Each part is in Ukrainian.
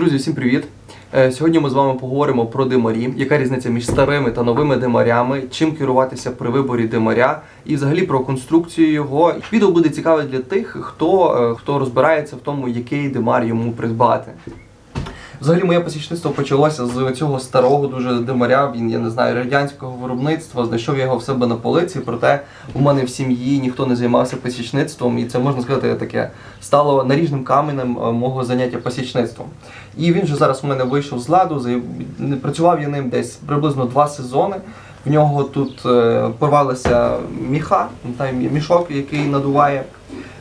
Друзі, всім привіт! Е, Сьогодні ми з вами поговоримо про димарі, яка різниця між старими та новими димарями, чим керуватися при виборі димаря і взагалі про конструкцію його. Відео буде цікаве для тих, хто, е, хто розбирається в тому, який димар йому придбати. Взагалі моє посічництво почалося з цього старого дуже димаря. Він, я не знаю, радянського виробництва. Знайшов його в себе на полиці. Проте у мене в сім'ї ніхто не займався посічництвом, і це можна сказати таке стало наріжним каменем е, мого заняття посічництвом. І він же зараз у мене вийшов з ладу. Працював я ним десь приблизно два сезони. В нього тут е, порвалися міха, та мішок, який надуває.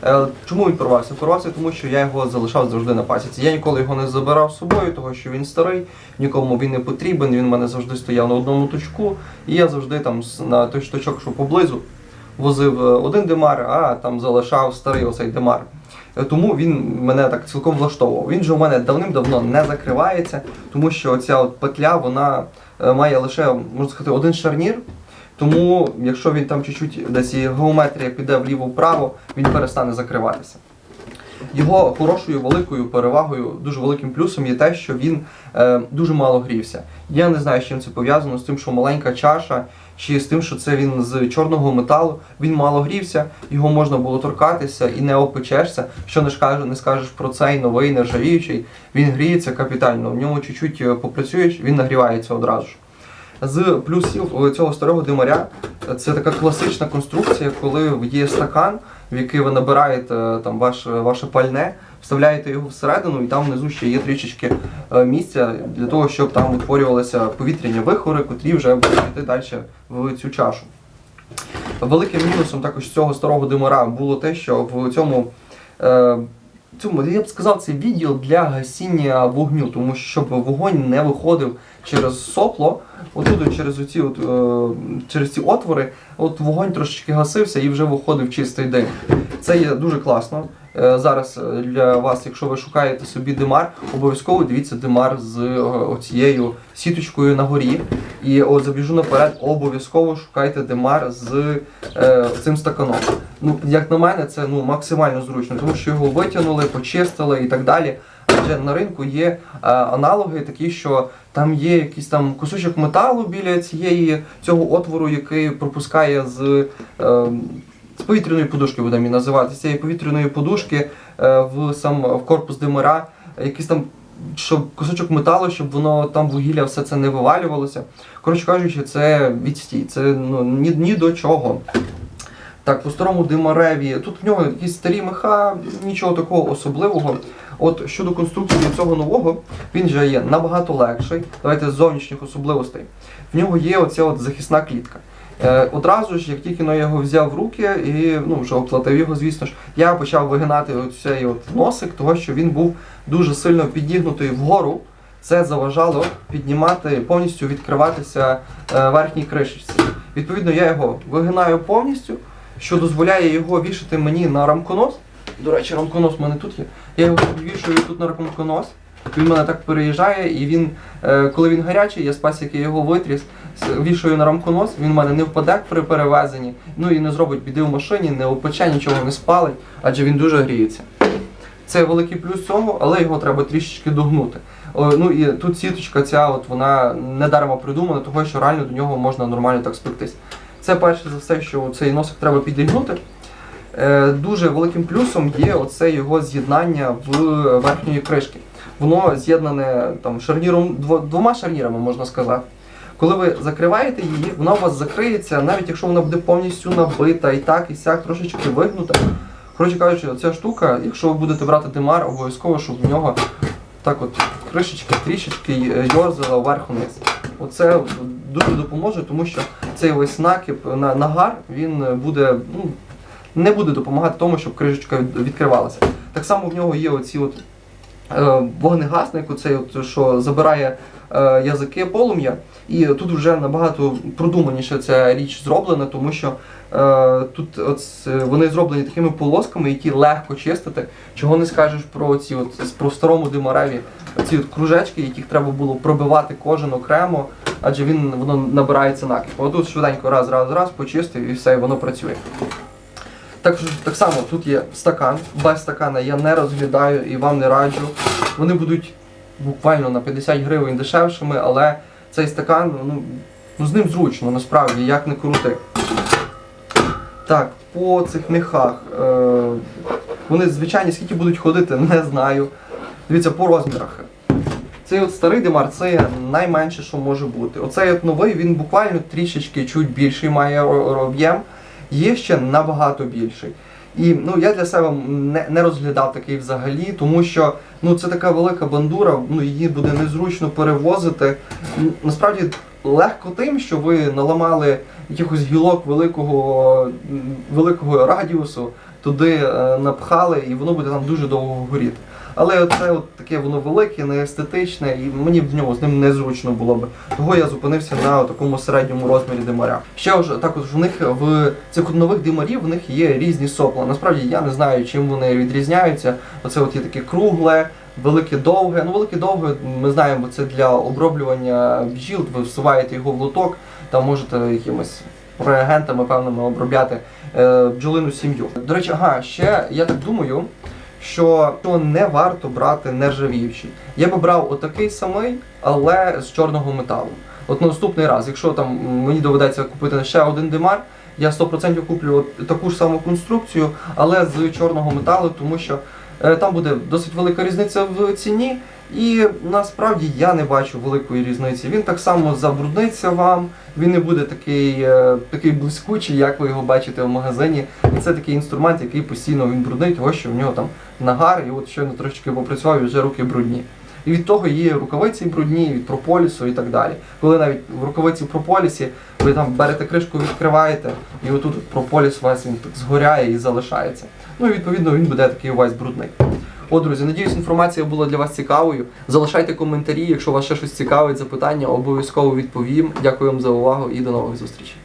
Е, Чому він порвався? Порвався, тому що я його залишав завжди на пасіці. Я ніколи його не забирав з собою, тому що він старий, нікому він не потрібен. Він в мене завжди стояв на одному точку, і я завжди там на той точок, що поблизу, возив е, один димар, а там залишав старий оцей димар. Е, Тому він мене так цілком влаштовував. Він же у мене давним-давно не закривається, тому що ця петля вона має лише, можна сказати, один шарнір. Тому, якщо він там чуть-чуть десь геометрія піде вліво-вправо, він перестане закриватися. Його хорошою великою перевагою, дуже великим плюсом є те, що він е, дуже мало грівся. Я не знаю, з чим це пов'язано, з тим, що маленька чаша, чи з тим, що це він з чорного металу. Він мало грівся, його можна було торкатися і не опечешся. Що не скажеш, не скажеш про цей новий нержавіючий, він гріється капітально. В ньому чуть-чуть е, попрацюєш, він нагрівається одразу ж. З плюсів цього старого димаря це така класична конструкція, коли є стакан, в який ви набираєте там ваше, ваше пальне, вставляєте його всередину, і там внизу ще є трішечки е, місця для того, щоб там утворювалися повітряні вихори, котрі вже будуть йти далі в цю чашу. Великим мінусом також цього старого димара було те, що в цьому, е, цьому я б сказав, це відділ для гасіння вогню, тому що щоб вогонь не виходив через сопло, отут через оці от, е, через ці отвори, от вогонь трошечки гасився і вже виходив чистий дим. Це є дуже класно. Е, Зараз е, для вас, якщо ви шукаєте собі димар, обов'язково дивіться димар з е, оцією сіточкою на горі. І от забіжу наперед, обов'язково шукайте димар з цим стаканом. Ну, як на мене, це ну, максимально зручно, тому що його витягнули, почистили і так далі. Адже на ринку є аналоги такі, що там є якийсь там кусочок металу біля цієї цього отвору, який пропускає з. Е, з повітряної подушки будемо її називати, з цієї повітряної подушки е, в сам в корпус димара, якийсь там щоб кусочок металу, щоб воно там вугілля все це не вивалювалося. Коротше кажучи, це відстій, це ну, ні, ні до чого. Так, по старому димареві, тут в нього якісь старі меха, нічого такого особливого. От щодо конструкції цього нового, він же є набагато легший. Давайте з зовнішніх особливостей. В нього є оця от захисна клітка. Е, одразу ж, як тільки ну, я його взяв в руки і ну, вже оплатив його, звісно ж, я почав вигинати оцей от носик, того що він був дуже сильно підігнутий вгору. Це заважало піднімати, повністю відкриватися е, верхній кришечці. Відповідно, я його вигинаю повністю, що дозволяє його вішати мені на рамконос. До речі, рамконос в мене тут є. Я його вішаю тут на рамконос. Він мене так переїжджає, і він, е, коли він гарячий, я з пасіки його витріс, вішаю на рамконос, він в мене не впаде при перевезенні, ну і не зробить біди в машині, не опече, нічого не спалить, адже він дуже гріється. Це великий плюс цього, але його треба трішечки догнути. Ну і тут сіточка ця, от вона недарма придумана, того що реально до нього можна нормально так спектись. Це перше за все, що цей носик треба підігнути. Е, Дуже великим плюсом є оце його з'єднання в верхньої кришки. Воно з'єднане там шарніром двома шарнірами, можна сказати. Коли ви закриваєте її, вона у вас закриється, навіть якщо вона буде повністю набита і так, і сяк, трошечки вигнута. Коротше кажучи, ця штука, якщо ви будете брати димар, обов'язково, щоб в нього так от кришечки трішечки е, йорзала вверх-вниз. Оце дуже допоможе, тому що цей весь накип на нагар він буде ну, не буде допомагати тому, щоб кришечка відкривалася. Так само в нього є оці от вогнегасник, оцей от, що забирає е, язики полум'я. І тут вже набагато продуманіше ця річ зроблена, тому що е, тут от, е, вони зроблені такими полосками, які легко чистити. Чого не скажеш про ці от про старому димареві, ці от кружечки, яких треба було пробивати кожен окремо, адже він воно набирається накип. Отут швиденько раз, раз, раз, почистив і все, воно працює. Так, так само тут є стакан. Без стакана я не розглядаю і вам не раджу. Вони будуть буквально на 50 гривень дешевшими, але цей стакан, ну, ну з ним зручно, насправді, як не крути. Так, по цих міхах. Е, вони звичайні, скільки будуть ходити, не знаю. Дивіться, по розмірах. Цей от старий димар це найменше, що може бути. Оцей от новий, він буквально трішечки чуть більший має об'єм, є ще набагато більший. І ну, я для себе не, не розглядав такий взагалі, тому що ну, це така велика бандура, ну, її буде незручно перевозити. Насправді легко тим, що ви наламали якихось гілок великого, великого радіусу, туди е, напхали, і воно буде там дуже довго горіти. Але це от таке воно велике, неестетичне, і мені в ньому з ним незручно було би. Того я зупинився на такому середньому розмірі димаря. Ще ж також в них в цих нових димарів в них є різні сопла. Насправді я не знаю, чим вони відрізняються. Оце от є таке кругле, велике довге. Ну, велике довге, ми знаємо, це для оброблювання бджіл. Ви всуваєте його в лоток, там можете якимось реагентами певними обробляти е, бджолину сім'ю. До речі, ага, ще я так думаю, що не варто брати нержавіючий. Я би брав отакий самий, але з чорного металу. От наступний раз, якщо там мені доведеться купити ще один димар, я 100% куплю таку ж саму конструкцію, але з чорного металу, тому що там буде досить велика різниця в ціні. І насправді я не бачу великої різниці. Він так само забрудниться вам, він не буде такий, е, такий блискучий, як ви його бачите в магазині. І це такий інструмент, який постійно він бруднить, того що в нього там нагар, і от щойно трошечки попрацював, і вже руки брудні. І від того є рукавиці брудні, від прополісу і так далі. Коли навіть в рукавиці в прополісі ви там берете кришку, відкриваєте, і отут прополіс у вас він так згоряє і залишається. Ну і відповідно він буде такий увесь брудний. От, друзі, надіюсь, інформація була для вас цікавою. Залишайте коментарі, якщо вас ще щось цікавить, запитання, обов'язково відповім. Дякую вам за увагу і до нових зустрічей.